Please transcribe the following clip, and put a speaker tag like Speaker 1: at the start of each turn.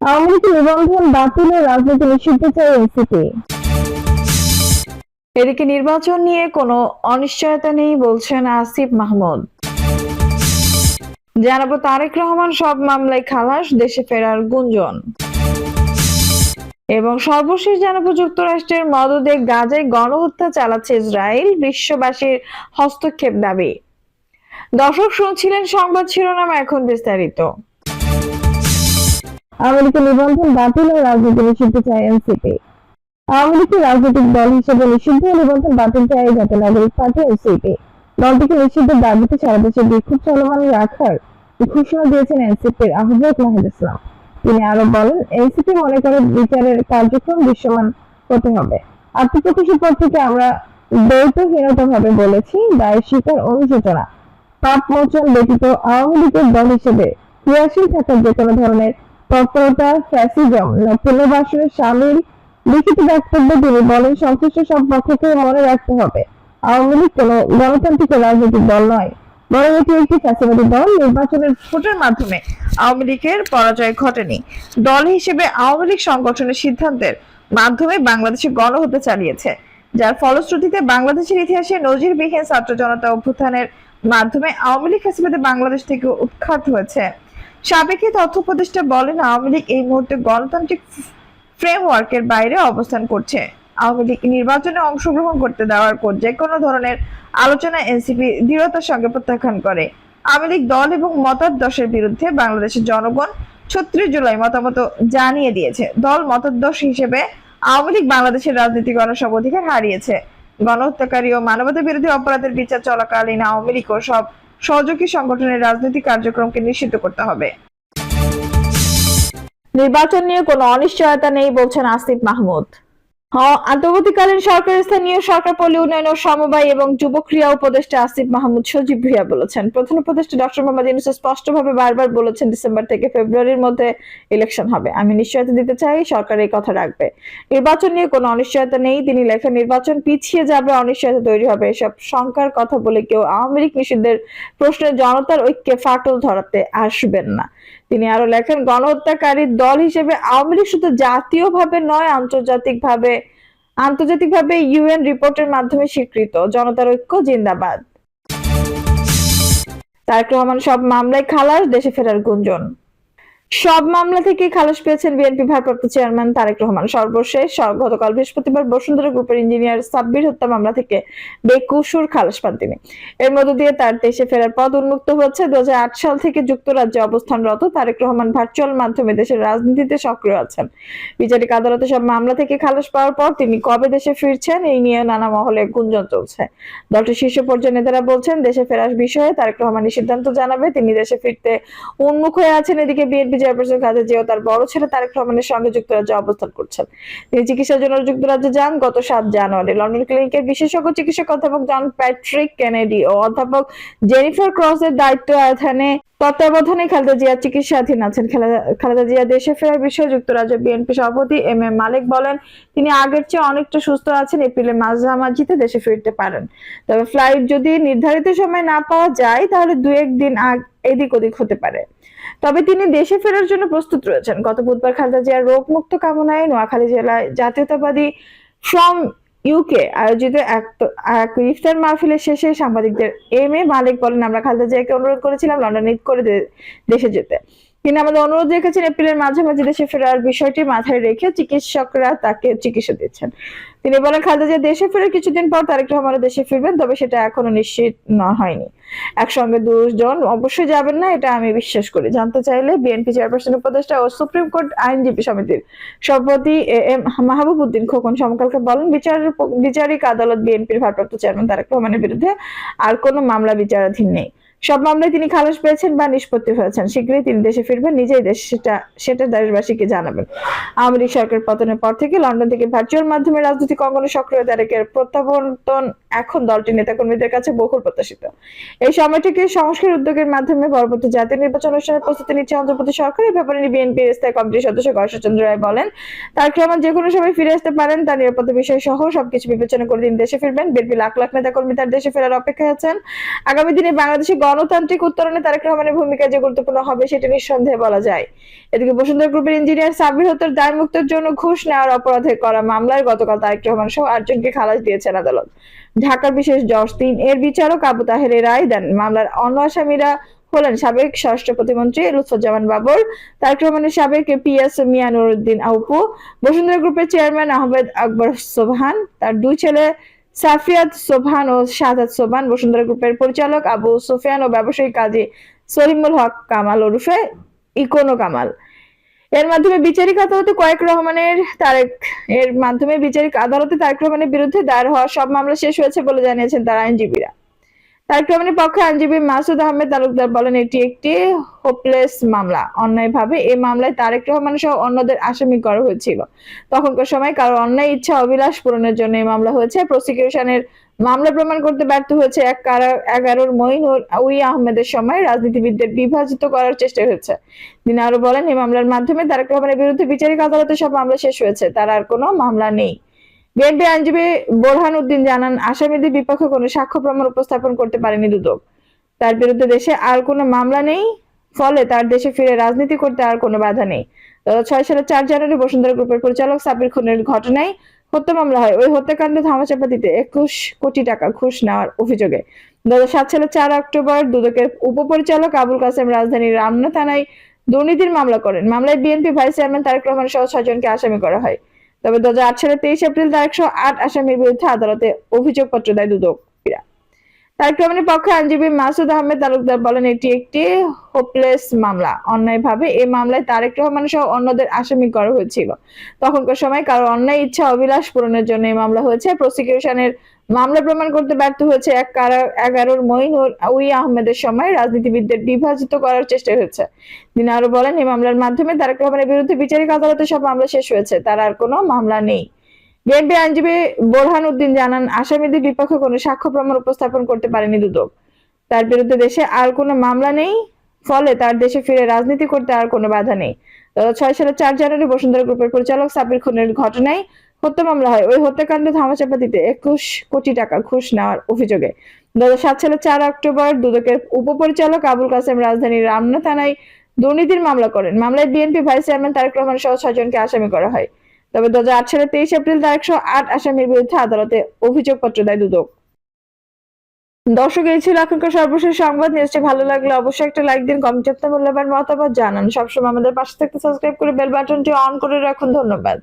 Speaker 1: আওয়ামী লীগ নিবন্ধন বাতিলের রাজনীতি নিষিদ্ধ চায় এনসিপি
Speaker 2: এদিকে নির্বাচন নিয়ে কোনো অনিশ্চয়তা নেই বলছেন আসিফ মাহমুদ। জানাব তারেক রহমান, সব মামলায় খালাস, দেশে ফেরার গুঞ্জন। এবং সর্বশেষ জানাব যুক্তরাষ্ট্রের মদদে গাজায় গণহত্যা চালাচ্ছে ইসরায়েল, বিশ্ববাসীর হস্তক্ষেপ দাবি। দর্শক শুনছিলেন সংবাদ শিরোনাম এখন বিস্তারিত।
Speaker 1: লীগের নিবন্ধন বাতিলের রাজনীতি নিষিদ্ধ চায় এনসিপি। আওয়ামী রাজনৈতিক দল হিসেবে নিষিদ্ধ নিবন্ধন বাতিল চায় জাতীয় নাগরিক পার্টি এনসিপি। দলটিকে নিষিদ্ধের দাবিতে সারা দেশে বিক্ষোভ চলমান রাখার ঘোষণা দিয়েছেন এনসিপির আহ্বায়ক মাহিদ ইসলাম। তিনি আরও বলেন, এনসিপি মনে করে বিচারের কার্যক্রম দৃশ্যমান হতে হবে। আত্মপ্রকাশের পর থেকে আমরা দ্বৈতহীনতা ভাবে বলেছি দায়ের শিকার অনুশোচনা পাপ মোচন ব্যতীত আওয়ামী লীগের দল হিসেবে ক্রিয়াশীল থাকার যে কোনো ধরনের তৎপরতা ফ্যাসিজম পুনর্বাসনে সামিল লিখিত তিনি বলেন, সংশ্লিষ্ট সব পক্ষকে মনে রাখতে হবে। আওয়ামী লীগ গণতান্ত্রিক রাজনৈতিক দল নয়, বরং এটি একটি ফ্যাসিবাদী দল। নির্বাচনের
Speaker 2: ভোটের মাধ্যমে আওয়ামী লীগের পরাজয় ঘটেনি। দল হিসেবে আওয়ামী লীগ সংগঠনের সিদ্ধান্তের মাধ্যমে বাংলাদেশে গণহত্যা চালিয়েছে, যার ফলশ্রুতিতে বাংলাদেশের ইতিহাসে নজিরবিহীন ছাত্র জনতা অভ্যুত্থানের মাধ্যমে আওয়ামী লীগ ফ্যাসিবাদে বাংলাদেশ থেকে উৎখাত হয়েছে। সাবেক তথ্য উপদেষ্টা বলেন, আওয়ামী লীগ এই মুহূর্তে গণতান্ত্রিক ফ্রেমওয়ার্কের বাইরে অবস্থান করছে। আওয়ামী লীগ নির্বাচনে অংশগ্রহণ করতে দেওয়ার পর যে কোনো ধরনের আলোচনা এনসিপি দৃঢ়তার সঙ্গে প্রত্যাখ্যান করে। আওয়ামী লীগ দল এবং মতাদর্শের বিরুদ্ধে বাংলাদেশের জনগণ ছত্রিশ জুলাই মতামত জানিয়ে দিয়েছে। দল মতাদর্শ হিসেবে আওয়ামী লীগ বাংলাদেশের রাজনীতি করার সব অধিকার হারিয়েছে। গণহত্যাকারী ও মানবতা বিরোধী অপরাধের বিচার চলাকালীন আওয়ামী লীগ ও সব সহযোগী সংগঠনের রাজনৈতিক কার্যক্রমকে নিষিদ্ধ করতে হবে। নির্বাচন নিয়ে কোনো অনিশ্চয়তা নেই বলছেন আসিফ মাহমুদ। হ্যাঁ, আন্তর্বর্তীকালীন সরকার স্থানীয় সরকার পল্লী উন্নয়ন ও সমবায় এবং যুব ক্রিয়া উপদেষ্টা আসিফ মাহমুদ সজীব ভুইয়া বলেছেন। প্রধান উপদেষ্টা ডক্টর মোহাম্মদ ইউনুস স্পষ্টভাবে বারবার বলেছেন ডিসেম্বর থেকে ফেব্রুয়ারির মধ্যে ইলেকশন হবে। আমি নিশ্চয়তা দিতে চাই সরকার এই কথা রাখবে। নির্বাচন নিয়ে কোনো অনিশ্চয়তা নেই তিনি লেখেন নির্বাচন পিছিয়ে যাবে অনিশ্চয়তা তৈরি হবে। এসব শঙ্কার কথা বলে কেউ আওয়ামী লীগ নিষিদ্ধের প্রশ্নে জনতার ঐক্যে ফাটল ধরাতে আসবেন না। তিনি আরও লেখেন, গণহত্যাকারী দল হিসেবে আওয়ামী লীগ শুধু জাতীয়ভাবে নয়, আন্তর্জাতিকভাবে আন্তর্জাতিকভাবে ইউএন রিপোর্টের মাধ্যমে স্বীকৃত। জনতার ঐক্য জিন্দাবাদ। তারেক রহমান, সব মামলায় খালাস, দেশে ফেরার গুঞ্জন। সব মামলা থেকে খালাস পেয়েছেন বিএনপি ভারপ্রাপ্ত চেয়ারম্যান তারেক রহমান। সর্বশেষ গতকাল বৃহস্পতিবার বসুন্ধরা গ্রুপের ইঞ্জিনিয়ার সাব্বির হত্যা মামলা থেকে বেকুসুর খালাস পান তিনি। এর মধ্য দিয়ে তার দেশে ফেরার পথ উন্মুক্ত হচ্ছে দু সাল থেকে যুক্তরাজ্যে অবস্থানরত তারেক রহমান ভার্চুয়াল মাধ্যমে দেশের রাজনীতিতে সক্রিয় আছেন। বিচারিক আদালতে সব মামলা থেকে খালাস পাওয়ার পর তিনি কবে দেশে ফিরছেন এই নিয়ে নানা মহলে গুঞ্জন চলছে। দলটির শীর্ষ পর্যায়ে নেতারা বলছেন, দেশে ফেরার বিষয়ে তারেক রহমানের সিদ্ধান্ত জানাবে। তিনি দেশে ফিরতে উন্মুখ হয়ে আছেন। এদিকে বিএনপি চেয়ারপারসন খালেদা জিয়াও তার বড় ছেলে তারেক রহমানের সঙ্গে যুক্তরাজ্যে অবস্থান করছেন। তিনি চিকিৎসার জন্য যুক্তরাজ্যে যান গত সাত জানুয়ারি। লন্ডন ক্লিনিকের বিশেষজ্ঞ চিকিৎসক অধ্যাপক জন প্যাট্রিক কেনেডি ও অধ্যাপক জেনিফার ক্রসের দায়িত্ব আয়থানে তত্ত্বাবধানে খালেদা জিয়া চিকিৎসাধীন আছেন। খালেদা- জিয়া দেশে ফেরার বিষয়ে যুক্তরাজ্য বিএনপি সভাপতি এম এম মালিক বলেন, তিনি আগের চেয়ে অনেকটা সুস্থ আছেন এপ্রিলের মাঝামাঝিতে দেশে ফিরতে পারেন। তবে ফ্লাইট যদি নির্ধারিত সময় না পাওয়া যায়, তাহলে দু একদিন আগ, এদিক ওদিক হতে পারে। তবে তিনি দেশে ফেরার জন্য প্রস্তুত রয়েছেন। গত বুধবার খালেদা জিয়ার রোগ মুক্ত কামনায় নোয়াখালী জেলায় জাতীয়তাবাদী ফ্রম ইউকে আয়োজিত এক ইফতার মাহফিলের শেষে সাংবাদিকদের এম এ মালিক বলেন, আমরা খালেদা জিয়াকে অনুরোধ করেছিলাম লন্ডনে করে দেশে যেতে। তিনি আমাদের অনুরোধ রেখেছেন, এপ্রিলের মাঝামাঝি দেশে ফেরার বিষয়টি মাথায় রেখে চিকিৎসকরা তাকে চিকিৎসা দিচ্ছেন। তিনি বলেন, খালেদা দেশে ফেরার কিছুদিন পর তারেক রহমানও দেশে ফিরবেন, তবে সেটা এখনও নিশ্চিত ন- হয়নি। একসঙ্গে দুজন অবশ্যই যাবেন না, এটা আমি বিশ্বাস করি। জানতে চাইলে বিএনপি চেয়ারপারসন উপদেষ্টা ও সুপ্রিম কোর্ট আইনজীবী সমিতির সভাপতি এম মাহবুব উদ্দিন খোকন সমকালকে বলেন, বিচার বিচারিক আদালত বিএনপির ভারপ্রাপ্ত চেয়ারম্যান তারেক রহমানের বিরুদ্ধে আর কোনো মামলা বিচারাধীন নেই। সব মামলায় তিনি খালাস পেয়েছেন বা নিষ্পত্তি হয়েছেন। শীঘ্রই তিনি দেশে ফিরবেন, নিজেই দেশ সেটা সেটা দেশবাসীকে জানাবেন। আওয়ামী লীগ সরকার পতনের পর থেকে লন্ডন থেকে ভার্চুয়াল মাধ্যমে রাজনৈতিক অঙ্গনে সক্রিয় তারেকের প্রত্যাবর্তন এখন দলটির নেতাকর্মীদের কাছে বহুল প্রত্যাশিত। এই সময়টিকে সংস্কার উদ্যোগের মাধ্যমে পরবর্তী জাতীয় নির্বাচন অনুষ্ঠানের প্রস্তুতি নিচ্ছে অন্ধ্রপ্রদেশ সরকার। এই ব্যাপারে বিএনপির স্থায়ী কমিটির সদস্য গর্ষচন্দ্র রায় বলেন তারেক রহমান যে কোনো সময় ফিরে আসতে পারেন তার নিরাপত্তা বিষয় সহ সবকিছু বিবেচনা করে তিনি দেশে ফিরবেন। বিএনপি লাখ লাখ নেতাকর্মী তার দেশে ফেরার অপেক্ষায় আছেন। আগামী দিনে বাংলাদেশে গণতান্ত্রিক উত্তরণে তারেক রহমানের ভূমিকা যে গুরুত্বপূর্ণ হবে সেটা নিঃসন্দেহে বলা যায়। এদিকে বসুন্ধরা গ্রুপের ইঞ্জিনিয়ার সাব্বির হত্যার দায় মুক্তের জন্য ঘুষ নেওয়ার অপরাধে করা মামলায় গতকাল তারেক রহমান সহ আটজনকে খালাস দিয়েছেন আদালত। ঢাকার বিশেষ জজ তিন এর বিচারক আবু তাহের রায় দেন। মামলার অন্য আসামিরা হলেন সাবেক স্বরাষ্ট্র প্রতিমন্ত্রী লুৎফুজ্জামান বাবর, তারেক রহমানের সাবেক পিএস মিয়ানুরউদ্দিন আউপু, বসুন্ধরা গ্রুপের চেয়ারম্যান আহমেদ আকবর সোবহান, তার দুই ছেলে সাফিয়াত সোভান ও শাহাদ সোভান বসুন্ধরা গ্রুপের পরিচালক আবু সোফিয়ান ও ব্যবসায়ী কাজী সলিমুল হক কামাল ওরুফে ইকোনো কামাল। এর মাধ্যমে বিচারিক আদালতে কয়েক রহমানের তারেক, এর মাধ্যমে বিচারিক আদালতে তারেক রহমানের বিরুদ্ধে দায়ের হওয়া সব মামলা শেষ হয়েছে বলে জানিয়েছেন তার আইনজীবীরা। তারেক পক্ষে আইনজীবী মাসুদ আহমেদ তালুকদার বলেন, এটি একটি হোপলেস মামলা। অন্যায়ভাবে এই মামলায় তারেক রহমান সহ অন্যদের আসামি করা হয়েছিল। তখনকার সময় কারও অন্যায়, ইচ্ছা, অভিলাষ পূরণের জন্য এই মামলা হয়েছে। প্রসিকিউশনের মামলা প্রমাণ করতে ব্যর্থ হয়েছে এক কারা, এগারোর মঈনুর উই আহমেদের সময়। রাজনীতিবিদদের বিভাজিত করার চেষ্টা হয়েছে। তিনি আরও বলেন, এই মামলার মাধ্যমে তারেক রহমানের বিরুদ্ধে বিচারিক আদালতে সব মামলা শেষ হয়েছে। তার আর কোনো মামলা নেই। বিএনপি আইনজীবী বোরহান উদ্দিন জানান, আসামিদের বিপক্ষে কোনো সাক্ষ্য প্রমাণ উপস্থাপন করতে পারেনি দুদক। তার বিরুদ্ধে দেশে আর কোনো মামলা নেই, ফলে তার দেশে ফিরে রাজনীতি করতে আর কোনো বাধা নেই। ছয় সালের চার জানুয়ারি বসুন্ধরা গ্রুপের পরিচালক সাবির খুনের ঘটনায় হত্যা মামলা হয়। ওই হত্যাকাণ্ডে ধামাচাপা দিতে একুশ কোটি টাকা ঘুষ নেওয়ার অভিযোগে। দু সাত সালের চার অক্টোবর দুদকের উপপরিচালক আবুল কাসেম রাজধানীর রামনা থানায় দুর্নীতির মামলা করেন। মামলায় BNP vice chairman Tarek Rahman সহ ছয়জনকে আসামি করা হয়। তবে দু হাজার আট সালের তেইশ এপ্রিল তার একশো আট আসামির বিরুদ্ধে আদালতে অভিযোগপত্র দেয় দুদক পক্ষে আইনজীবী মাসুদ আহমেদ তালুকদার বলেন, এটি একটি হোপলেস মামলা। অন্যায়ভাবে এই মামলায় তারেক রহমান সহ অন্যদের আসামি করা হয়েছিল। তখনকার সময় কারও অন্যায় ইচ্ছা অভিলাষ পূরণের জন্য এই মামলা হয়েছে। প্রসিকিউশনের মামলা প্রমাণ করতে ব্যর্থ হয়েছে এক কারা, এগারোর মঈনুর উই আহমেদের সময় রাজনীতিবিদদের বিভাজিত করার চেষ্টা হয়েছে। তিনি আরও বলেন, এই মামলার মাধ্যমে তারেক রহমানের বিরুদ্ধে বিচারিক আদালতে সব মামলা শেষ হয়েছে, তার আর কোনো মামলা নেই। বিএনপি আইনজীবী বোরহান উদ্দিন জানান, আসামিদের বিপক্ষে কোনো সাক্ষ্য প্রমাণ উপস্থাপন করতে পারেনি দুদক। তার বিরুদ্ধে দেশে আর কোনো মামলা নেই, ফলে তার দেশে ফিরে রাজনীতি করতে আর কোনো বাধা নেই। ছয় সালের চার জানুয়ারি বসুন্ধরা গ্রুপের পরিচালক সাবির খুনের ঘটনায় হত্যা মামলা হয়। ওই হত্যাকাণ্ডে ধামাচাপা দিতে একুশ কোটি টাকা ঘুষ নেওয়ার অভিযোগে। দু সালের চার অক্টোবর দুদকের উপপরিচালক আবুল কাসেম রাজধানীর রামনা থানায় দুর্নীতির মামলা করেন। মামলায় BNP vice chairman Tarek Rahman সহ ছয়জনকে আসামি করা হয়। তবে দু হাজার আট সালের তেইশ এপ্রিল তার একশো আট আসামির বিরুদ্ধে আদালতে অভিযোগপত্র দেয় দুদক। দর্শক, এই ছিল এখনকার সর্বশেষ সংবাদ। নিউজটি ভালো লাগলে অবশ্যই একটা লাইক দিন, কমেন্ট আপনার মূল্যবান মতামত জানান। সবসময় আমাদের পাশে থাকতে সাবস্ক্রাইব করে বেল বাটনটি অন করে রাখুন। ধন্যবাদ।